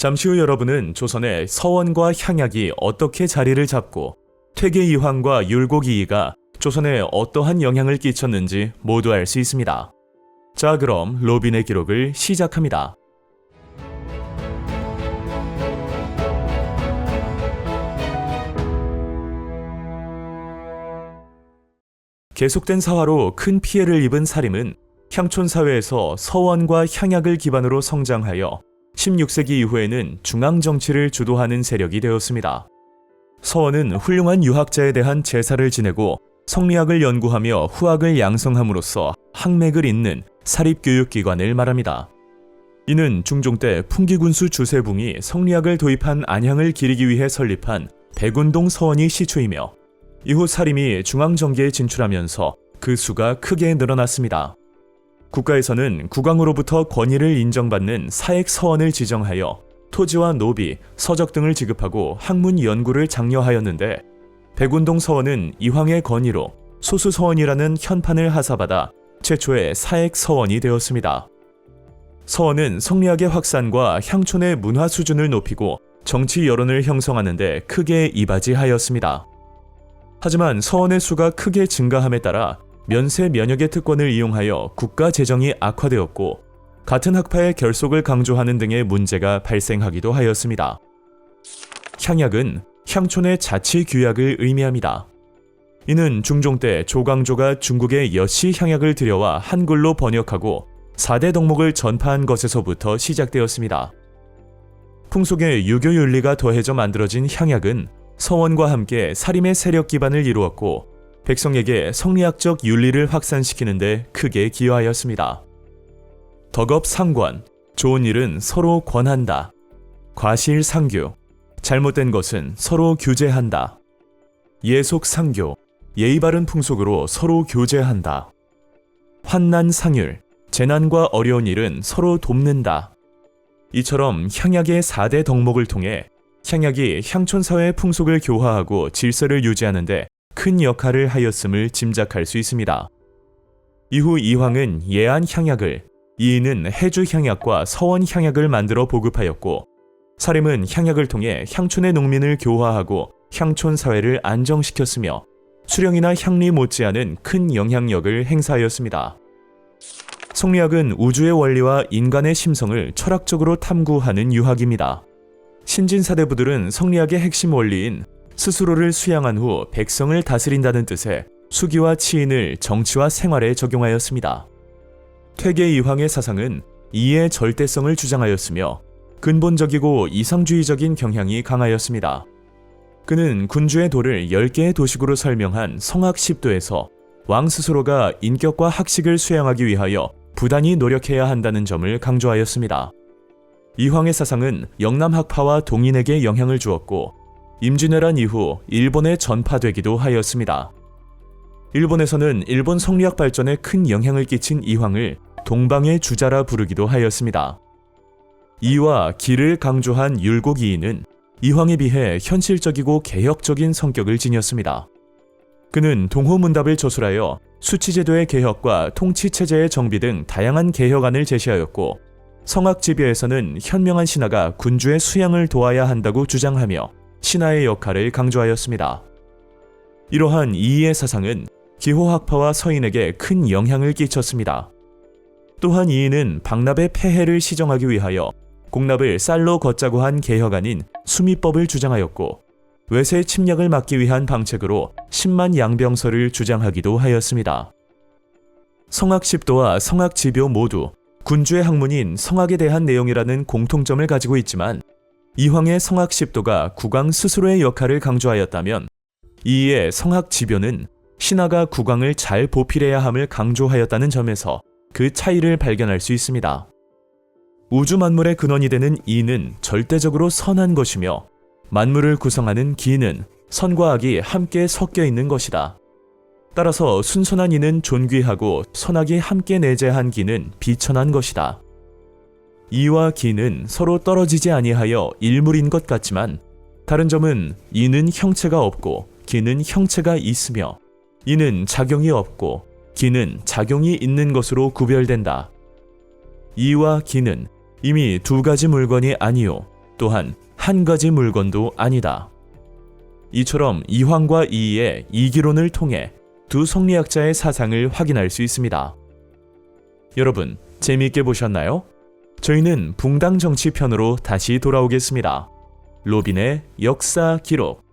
잠시 후 여러분은 조선의 서원과 향약이 어떻게 자리를 잡고 퇴계 이황과 율곡이이가 조선에 어떠한 영향을 끼쳤는지 모두 알 수 있습니다. 자, 그럼 로빈의 기록을 시작합니다. 계속된 사화로 큰 피해를 입은 사림은 향촌 사회에서 서원과 향약을 기반으로 성장하여 16세기 이후에는 중앙 정치를 주도하는 세력이 되었습니다. 서원은 훌륭한 유학자에 대한 제사를 지내고 성리학을 연구하며 후학을 양성함으로써 학맥을 잇는 사립교육기관을 말합니다. 이는 중종 때 풍기군수 주세붕이 성리학을 도입한 안향을 기리기 위해 설립한 백운동 서원이 시초이며 이후 사림이 중앙정계에 진출하면서 그 수가 크게 늘어났습니다. 국가에서는 국왕으로부터 권위를 인정받는 사액 서원을 지정하여 토지와 노비, 서적 등을 지급하고 학문 연구를 장려하였는데 백운동 서원은 이황의 건의로 소수 서원이라는 현판을 하사받아 최초의 사액 서원이 되었습니다. 서원은 성리학의 확산과 향촌의 문화 수준을 높이고 정치 여론을 형성하는데 크게 이바지하였습니다. 하지만 서원의 수가 크게 증가함에 따라 면세 면역의 특권을 이용하여 국가 재정이 악화되었고 같은 학파의 결속을 강조하는 등의 문제가 발생하기도 하였습니다. 향약은 향촌의 자치 규약을 의미합니다. 이는 중종 때 조광조가 중국의 여시 향약을 들여와 한글로 번역하고 4대 덕목을 전파한 것에서부터 시작되었습니다. 풍속의 유교 윤리가 더해져 만들어진 향약은 서원과 함께 사림의 세력 기반을 이루었고 백성에게 성리학적 윤리를 확산시키는데 크게 기여하였습니다. 덕업 상관, 좋은 일은 서로 권한다. 과실 상규, 잘못된 것은 서로 규제한다. 예속 상교, 예의 바른 풍속으로 서로 교제한다. 환난 상율, 재난과 어려운 일은 서로 돕는다. 이처럼 향약의 4대 덕목을 통해 향약이 향촌 사회의 풍속을 교화하고 질서를 유지하는데 큰 역할을 하였음을 짐작할 수 있습니다. 이후 이황은 예안 향약을, 이인은 해주 향약과 서원 향약을 만들어 보급하였고, 사림은 향약을 통해 향촌의 농민을 교화하고 향촌 사회를 안정시켰으며 수령이나 향리 못지않은 큰 영향력을 행사하였습니다. 성리학은 우주의 원리와 인간의 심성을 철학적으로 탐구하는 유학입니다. 신진사대부들은 성리학의 핵심 원리인 스스로를 수양한 후 백성을 다스린다는 뜻의 수기와 치인을 정치와 생활에 적용하였습니다. 퇴계 이황의 사상은 이의 절대성을 주장하였으며 근본적이고 이상주의적인 경향이 강하였습니다. 그는 군주의 도를 10개의 도식으로 설명한 성학 10도에서 왕 스스로가 인격과 학식을 수양하기 위하여 부단히 노력해야 한다는 점을 강조하였습니다. 이황의 사상은 영남학파와 동인에게 영향을 주었고 임진왜란 이후 일본에 전파되기도 하였습니다. 일본에서는 일본 성리학 발전에 큰 영향을 끼친 이황을 동방의 주자라 부르기도 하였습니다. 이와 기를 강조한 율곡이인은 이황에 비해 현실적이고 개혁적인 성격을 지녔습니다. 그는 동호문답을 저술하여 수치제도의 개혁과 통치체제의 정비 등 다양한 개혁안을 제시하였고 성악지배에서는 현명한 신하가 군주의 수양을 도와야 한다고 주장하며 신하의 역할을 강조하였습니다. 이러한 이의의 사상은 기호학파와 서인에게 큰 영향을 끼쳤습니다. 또한 이인은 박납의 폐해를 시정하기 위하여 공납을 쌀로 걷자고 한 개혁 안인 수미법을 주장하였고 외세 침략을 막기 위한 방책으로 10만 양병서를 주장하기도 하였습니다. 성악십도와 성악지묘 모두 군주의 학문인 성악에 대한 내용이라는 공통점을 가지고 있지만 이황의 성악십도가 국왕 스스로의 역할을 강조하였다면 이의 성악지변은 신하가 국왕을 잘 보필해야 함을 강조하였다는 점에서 그 차이를 발견할 수 있습니다. 우주 만물의 근원이 되는 이는 절대적으로 선한 것이며 만물을 구성하는 기는 선과 악이 함께 섞여 있는 것이다. 따라서 순선한 이는 존귀하고 선악이 함께 내재한 기는 비천한 것이다. 이와 기는 서로 떨어지지 아니하여 일물인 것 같지만 다른 점은 이는 형체가 없고 기는 형체가 있으며 이는 작용이 없고 기는 작용이 있는 것으로 구별된다. 이와 기는 이미 두 가지 물건이 아니요 또한 한 가지 물건도 아니다. 이처럼 이황과 이의 이기론을 통해 두 성리학자의 사상을 확인할 수 있습니다. 여러분, 재미있게 보셨나요? 저희는 붕당 정치편으로 다시 돌아오겠습니다. 로빈의 역사 기록